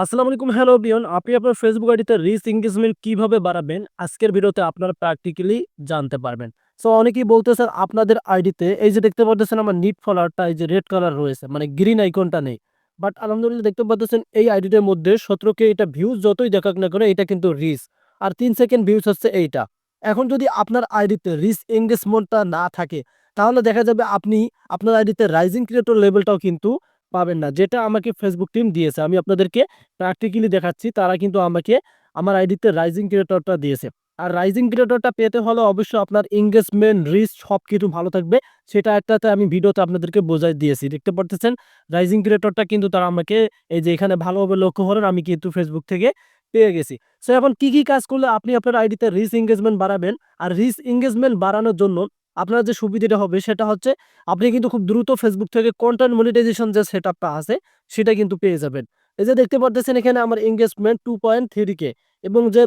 আসসালামু আলাইকুম, হ্যালো বিয়ন আপনি আপনার ফেসবুক আইডিতে রিচ এঙ্গেজমেন্ট কীভাবে বাড়াবেন? আজকের ভিডিওতে আপনারা প্র্যাকটিক্যালি জানতে পারবেন। সো অনেকেই বলতেছেন আপনাদের আইডিতে, এই যে দেখতে পাচ্ছেন আমার নিট ফলারটা এই যে রেড কালার রয়েছে মানে গ্রিন আইকনটা নেই। বাট আলহামদুলিল্লাহ দেখতে পাচ্ছেন এই আইডিটার মধ্যে সতেরোকে এটা ভিউজ যতই দেখাক না করে এটা কিন্তু রিচ আর তিন সেকেন্ড ভিউজ হচ্ছে এইটা। এখন যদি আপনার আইডিতে রিচ এঙ্গেজমেন্টটা না থাকে, তাহলে দেখা যাবে আপনি আপনার আইডিতে রাইজিং ক্রিয়েটর লেভেলটাও কিন্তু পাবেন না। যেটা আমাকে ফেসবুক টিম দিয়েছে। আমি আপনাদেরকে প্র্যাকটিক্যালি দেখাচ্ছি। তারা কিন্তু আমাকে আমার আইডিতে রাইজিং ক্রিয়েটরটা দিয়েছে। আর রাইজিং ক্রিয়েটরটা পেতে হলে অবশ্যই আপনার এঙ্গেজমেন্ট রিচ সব কিছু ভালো থাকবে। সেটা একটাতে আমি ভিডিওতে আপনাদেরকে বোঝাই দিয়েছি। দেখতে পারতেছেন? রাইজিং ক্রিয়েটরটা কিন্তু তারা আমাকে এই যে এখানে ভালোভাবে লক্ষ্য করেন, আমি কিন্তু ফেসবুক থেকে পেয়ে গেছি। সো এখন কি কি কাজ করলে আপনি আপনার আইডিতে রিচ এঙ্গেজমেন্ট বাড়াবেন? আর রিচ এঙ্গেজমেন্ট বাড়ানোর জন্য আপনার যে সুবিধাটা হবে সেটা হচ্ছে আপনি কিন্তু খুব দ্রুত ফেসবুক থেকে কন্টেন্ট মনিটাইজেশন যে সেট আছে, সেটা কিন্তু পেয়ে যাবেন। এই যে দেখতে পারতেছেন এখানে আমার এঙ্গেজমেন্ট টু পয়েন্ট থ্রি কে এবং যে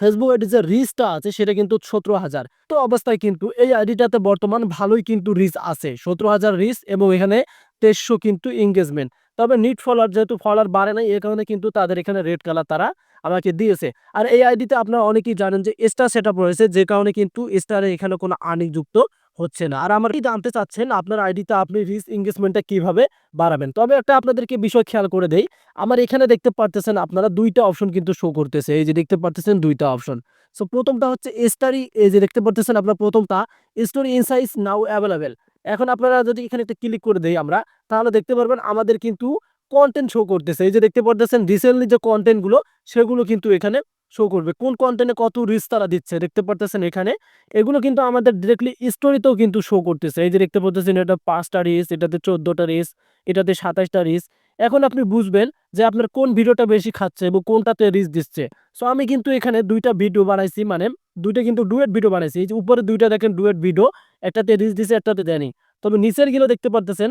ফেসবুক আইডি যে রিচটা আছে সেটা কিন্তু সতেরো হাজার। তো অবস্থায় কিন্তু এই আইডিটাতে বর্তমান ভালোই কিন্তু রিচ আছে, সতেরো হাজার রিচ এবং এখানে তেইশশো কিন্তু এঙ্গেজমেন্ট তবে নিট ফলোয়ার যেহেতু ফলোয়ার বাড়ে নাই এ কারণে কিন্তু তাদের এখানে রেড কালার তারা আমাকে দিয়েছে। আর এই আইডিতে আপনারা অনেকেই জানেন যে স্টার সেট রয়েছে, যে কারণে কিন্তু স্টারে এখানে কোনো আর্নিং যুক্ত হচ্ছে না। আর আমার জানতে চাচ্ছেন, আপনার আইডিতে আপনি রিচ এঙ্গেজমেন্টটা কীভাবে বাড়াবেন? তবে একটা আপনাদেরকে বিষয় খেয়াল করে দেই। আমার এখানে দেখতে পারতেছেন আপনারা দুইটা অপশন কিন্তু শো করতেছে। এই যে দেখতে পারতেছেন দুইটা অপশন সো প্রথমটা হচ্ছে স্টারি এই যে দেখতে পারতেছেন আপনার প্রথমটা স্টোরি ইনসাইজ নাও অ্যাভেলেবেল এখন আপনারা যদি এখানে একটা ক্লিক করে দেই আমরা, তাহলে দেখতে পারবেন আমাদের কিন্তু কন্টেন্ট শো করতেছে। এই যে দেখতে পারতেছেন রিসেন্টলি যে কন্টেন্টগুলো সেগুলো কিন্তু এখানে শো করবে। কোন কন্টেন্টে কত রিচ তারা দিচ্ছে, দেখতে পারতেছেন এখানে? এগুলো কিন্তু আমাদের ডিরেক্টলি স্টোরিতেও কিন্তু শো করতেছে। এই যে দেখতে পারতেছেন, এটা পাঁচটা রিস এটাতে চোদ্দোটা রিস এটাতে সাতাশটা রিস এখন আপনি বুঝবেন যে আপনার কোন ভিডিওটা বেশি খাচ্ছে এবং কোনটাতে রিচ দিচ্ছে। সো আমি কিন্তু এখানে দুইটা ভিডিও বানাইছি মানে দুইটা কিন্তু ডুয়েট ভিডিও বানাইছি। এই যে উপরে দুইটা দেখেন ডুয়েট ভিডিও একটাতে রিচ দিছে, একটাতে দেয়নি। তবে নিচেরগুলো দেখতে পারতেছেন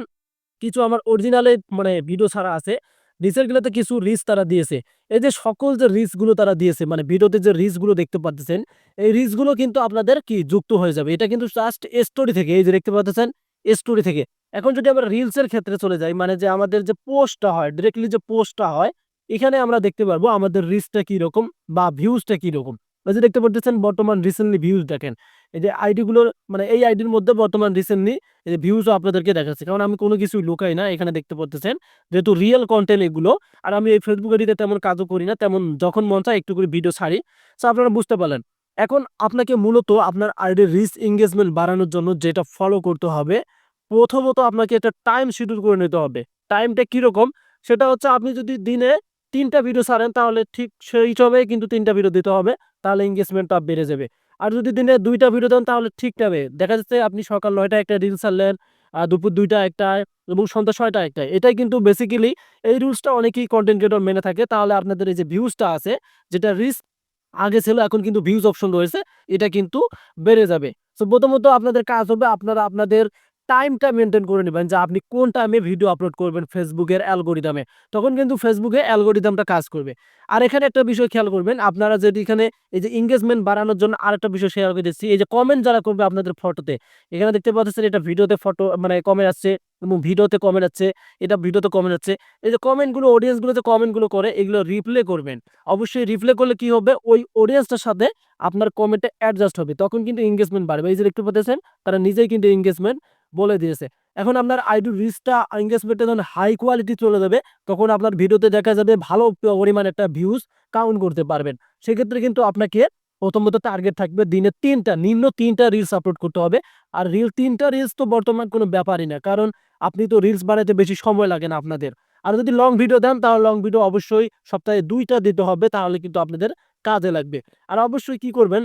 কিছু আমার অরিজিনালে মানে ভিডিও ছাড়া আছে। নিচের গুলোতে কিছু রিচ তারা দিয়েছে। এই যে সকল যে রিচগুলো তারা দিয়েছে মানে ভিডিওতে যে রিচগুলো দেখতে পাচ্ছেন এই রিচগুলো কিন্তু আপনাদের কি যুক্ত হয়ে যাবে? এটা কিন্তু জাস্ট স্টোরি থেকে, এই যে দেখতে পাচ্ছেন স্টোরি থেকে। এখন যদি আমরা রিলসের ক্ষেত্রে চলে যাই মানে যে আমাদের যে পোস্টটা হয় ডিরেক্টলি যে পোস্টটা হয়, এখানে আমরা দেখতে পারব আমাদের রিচটা কি রকম বা ভিউজটা কি রকম যে দেখতে পাচ্ছেন বর্তমান রিসেন্টলি ভিউজ দেখেন। এই যে আইডিগুলোর মানে এই আইডির মধ্যে বর্তমান রিসেন্টলি এই যে ভিউজও আপনাদেরকে দেখাচ্ছে। কারণ আমি কোনো কিছুই লুকাই না এখানে দেখতে পাচ্ছেন যেহেতু রিয়েল কন্টেন্ট এগুলো, আর আমি এই ফেসবুক আইডিতে তেমন কাজও করি না, তেমন যখন মন চায় একটু করে ভিডিও ছাড়ি। সো আপনারা বুঝতে পারলেন। এখন আপনাকে মূলত আপনার আইডির রিচ এঙ্গেজমেন্ট বাড়ানোর জন্য যেটা ফলো করতে হবে, প্রথমত আপনাকে একটা টাইম শিডিউল করে নিতে হবে। টাইমটা কীরকম? সেটা হচ্ছে আপনি যদি দিনে তিনটা ভিডিও ছাড়েন, তাহলে ঠিক সেই হিসাবে কিন্তু তিনটা ভিডিও দিতে হবে, তাহলে এঙ্গেজমেন্টটা বেড়ে যাবে। আর যদি দিনে দুইটা ভিডিও দেন, তাহলে ঠিক যাবে। দেখা যাচ্ছে আপনি সকাল নয়টা একটা রিল ছাড়লেন দুপুর দুইটা একটা এবং সন্ধ্যা ছয়টা একটা এটাই কিন্তু বেসিক্যালি এই রুলসটা অনেকেই কন্টেন্ট ক্রিয়েটর মেনে থাকে। তাহলে আপনাদের এই যে ভিউজটা আছে, যেটা রিস্ক আগে ছিল, এখন কিন্তু ভিউজ অপশন রয়েছে, এটা কিন্তু বেড়ে যাবে। তো প্রথমত আপনাদের কাজ হবে, আপনারা আপনাদের টাইমটা মেনটেন করে নেবেন যে আপনি কোন টাইমে ভিডিও আপলোড করবেন ফেসবুকের অ্যালগোরিদমে তখন কিন্তু ফেসবুকে অ্যালগোরিদমটা কাজ করবে। আর এখানে একটা বিষয় খেয়াল করবেন, আপনারা যদি এখানে এই যে এঙ্গেজমেন্ট বাড়ানোর জন্য আরেকটা বিষয় শেয়ার করে দিচ্ছি, এই যে কমেন্ট যারা করবে আপনাদের ফটোতে এখানে দেখতে পাচ্ছেন এটা ভিডিওতে ফটো মানে কমেন্ট আসছে এবং ভিডিওতে কমেন্ট আছে এটা ভিডিওতে কমেন্ট আছে এই যে কমেন্টগুলো অডিয়েন্সগুলো যে কমেন্টগুলো করে, এগুলো রিপ্লে করবেন। অবশ্যই রিপ্লে করলে কি হবে? ওই অডিয়েন্সটার সাথে আপনার কমেন্টে অ্যাডজাস্ট হবে, তখন কিন্তু এঙ্গেজমেন্ট বাড়বে। এই যে দেখতে পাচ্ছেন, তারা নিজেই কিন্তু এঙ্গেজমেন্ট বলে দিয়েছে। এখন আপনার আইডি রিচটা এঙ্গেজমেন্টে যখন হাই কোয়ালিটি চলে যাবে, তখন আপনার ভিডিওতে দেখা যাবে ভালো পরিমাণ একটা ভিউজ কাউন্ট করতে পারবেন। সেক্ষেত্রে কিন্তু আপনাকে প্রথমত টার্গেট থাকবে দিনে তিনটা, নিম্ন তিনটা রিলস আপলোড করতে হবে। আর রিল তিনটা রিলস তো বর্তমান কোনো ব্যাপারই না, কারণ আপনি তো রিলস বানাতে বেশি সময় লাগে না আপনাদের। আর যদি লং ভিডিও দেন, তাহলে লং ভিডিও অবশ্যই সপ্তাহে দুইটা দিতে হবে, তাহলে কিন্তু আপনাদের কাজে লাগবে। আর অবশ্যই কি করবেন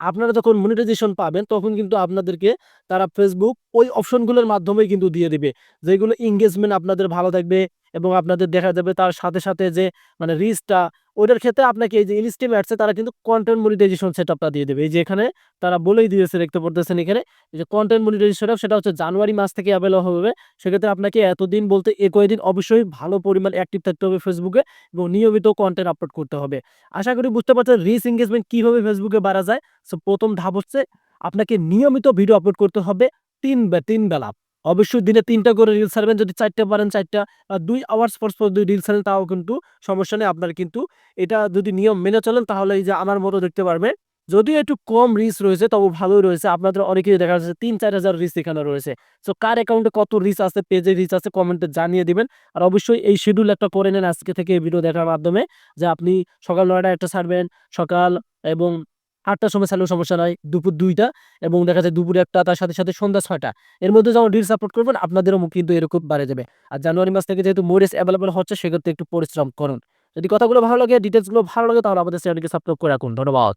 আপনারা যখন মনিটাইজেশন পাবেন, তখন কিন্তু আপনাদেরকে তারা ফেসবুক ওই অপশনগুলোর মাধ্যমে কিন্তু দিয়ে দিবে। যেগুলো এঙ্গেজমেন্ট আপনাদের ভালো থাকবে এবং আপনাদের দেখা যাবে তার সাথে সাথে যে মানে রিচটা ওইটার ক্ষেত্রে আপনাকে এই যে ইনস্টিম অ্যাডসে তারা কিন্তু কন্টেন্ট মনিটাইজেশন সেটআপটা দিয়ে দেবে। এই যে এখানে তারা বলেই দিয়েছে, দেখতে পড়তেছেন এখানে, যে কন্টেন্ট মনিটাইজেশন সেটা হচ্ছে জানুয়ারি মাস থেকে অ্যাভেলেবল হবে। সেক্ষেত্রে আপনাকে এতদিন বলতে এ কয়েকদিন অবশ্যই ভালো পরিমাণ অ্যাক্টিভ থাকতে হবে ফেসবুকে এবং নিয়মিত কন্টেন্ট আপলোড করতে হবে। আশা করি বুঝতে পারছেন রিচ এঙ্গেজমেন্ট কীভাবে ফেসবুকে বাড়া যায়। সো প্রথম ধাপ হচ্ছে আপনাকে নিয়মিত ভিডিও আপলোড করতে হবে তিন বে, তিন বেলা। অবশ্যই দিনে তিনটা করে রিলস ছাড়বেন। যদি চারটা পারেন, চারটা দুই আওয়ার্স পর পর দুই রিলস ছাড়েন, তাও কিন্তু সমস্যা নেই। আপনার কিন্তু এটা যদি নিয়ম মেনে চলেন, তাহলে এই যে আমার মতো দেখতে পারবেন। যদিও একটু কম রিস রয়েছে, তবু ভালোই রয়েছে। আপনাদের অনেকেই দেখা যাচ্ছে তিন, চার হাজার রিস এখানে রয়েছে। সো কার অ্যাকাউন্টে কত রিচ আছে পেজে রিচ আছে কমেন্টে জানিয়ে দিবেন। আর অবশ্যই এই শিডিউল একটা করে নেন আজকে থেকে ভিডিও দেখার মাধ্যমে, যে আপনি সকাল নয়টা একটা ছাড়বেন, সকাল এবং আটটার সময় ছাড়লেও সমস্যা নয় দুপুর দুইটা এবং দেখা যায় দুপুর একটা, তার সাথে সাথে সন্ধ্যা ছয়টা। এর মধ্যে যখন রিল সাপোর্ট করবেন, আপনাদেরও কিন্তু এরকম বাড়ে যাবে। আর জানুয়ারি মাস থেকে যেহেতু মোরেস অ্যাভেলেবল হচ্ছে, সেক্ষেত্রে একটু পরিশ্রম করুন। যদি কথাগুলো ভালো লাগে ডিটেলসগুলো ভালো লাগে, তাহলে আমাদের চ্যানেলকে সাবস্ক্রাইব করে রাখুন। ধন্যবাদ।